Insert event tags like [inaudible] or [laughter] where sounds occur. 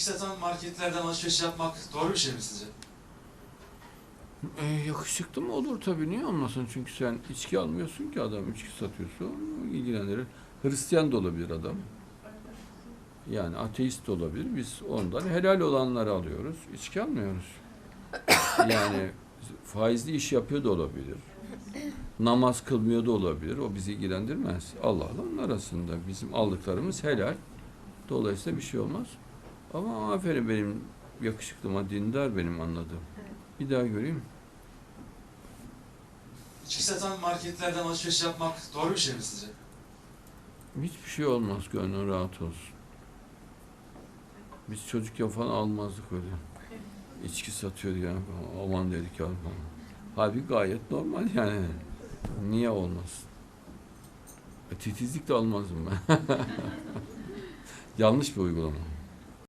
İçki satan marketlerden alışveriş yapmak doğru bir şey mi sizce? E, yakışıklı mı olur tabii niye olmasın çünkü sen içki almıyorsun ki adam içki satıyorsa onu ilgilendirir. Hristiyan da olabilir adam. Yani ateist de olabilir. Biz ondan helal olanları alıyoruz. içki almıyoruz. [coughs] Yani faizli iş yapıyor da olabilir. Namaz kılmıyor da olabilir. O bizi ilgilendirmez. Allah'la onun arasında. Bizim aldıklarımız helal. Dolayısıyla bir şey olmaz. Ama aferin benim yakışıklıma dindar benim anladığım. Bir daha göreyim. İçki satan marketlerden alışveriş yapmak doğru bir şey mi sizce? Hiçbir şey olmaz gönlün rahat olsun. Biz çocukken falan almazdık öyle. İçki satıyor ya. Aman dedik ya. Halbuki gayet normal yani. Niye olmaz? E, titizlik de almazdım ben. [laughs] Yanlış bir uygulama.